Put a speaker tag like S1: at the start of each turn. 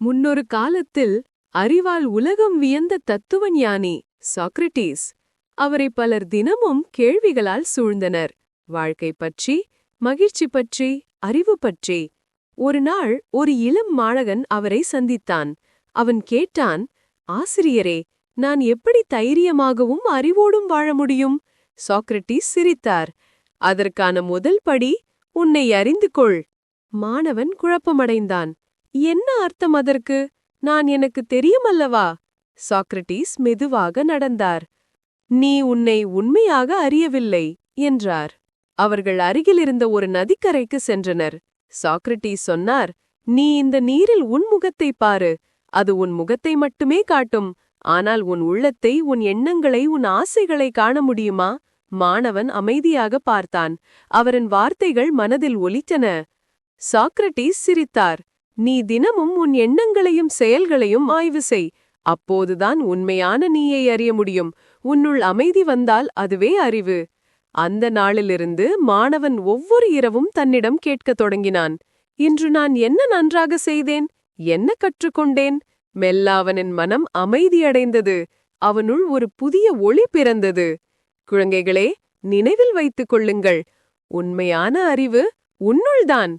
S1: முன்னொரு காலத்தில் அறிவால் உலகம் வியந்த தத்துவஞானி சாக்ரட்டீஸ் அவரை பலர் தினமும் கேள்விகளால் சூழ்ந்தனர். வாழ்க்கை பற்றி மகிழ்ச்சி பற்றி அறிவு பற்றி. ஒரு நாள் ஒரு இளம் மாழகன் அவரை சந்தித்தான். அவன் கேட்டான் ஆசிரியரே நான் எப்படி தைரியமாகவும் அறிவோடும் வாழ முடியும்? சாக்ரட்டீஸ் சிரித்தார். அதற்கான முதல் படி உன்னை அறிந்து கொள். மாணவன் குழப்பமடைந்தான். என்ன அர்த்தம் அதற்கு? நான் எனக்கு தெரியுமல்லவா? சாக்ரட்டீஸ் மெதுவாக நடந்தார். நீ உன்னை உண்மையாக அறியவில்லை என்றார். அவர்கள் அருகிலிருந்த ஒரு நதிக்கரைக்கு சென்றனர். சாக்ரட்டீஸ் சொன்னார் நீ இந்த நீரில் உன் முகத்தை பாரு. அது உன் முகத்தை மட்டுமே காட்டும். ஆனால் உன் உள்ளத்தை உன் எண்ணங்களை உன் ஆசைகளை காண முடியுமா? மாணவன் அமைதியாக பார்த்தான். அவரின் வார்த்தைகள் மனதில் ஒலித்தன. சாக்ரட்டீஸ் சிரித்தார். நீ தினமும் உன் எண்ணங்களையும் செயல்களையும் ஆய்வு செய். அப்போதுதான் உண்மையான நீயை அறிய முடியும். உன்னுள் அமைதி வந்தால் அதுவே அறிவு. அந்த நாளிலிருந்து மாணவன் ஒவ்வொரு இரவும் தன்னிடம் கேட்கத் தொடங்கினான். இன்று நான் என்ன நன்றாக செய்தேன்? என்ன கற்றுக்கொண்டேன்? மெல்லாவனின் மனம் அமைதியடைந்தது அவனுள் ஒரு புதிய ஒளி பிறந்தது. குழந்தைகளே நினைவில் வைத்துக் கொள்ளுங்கள். உண்மையான அறிவு உன்னுள்தான்.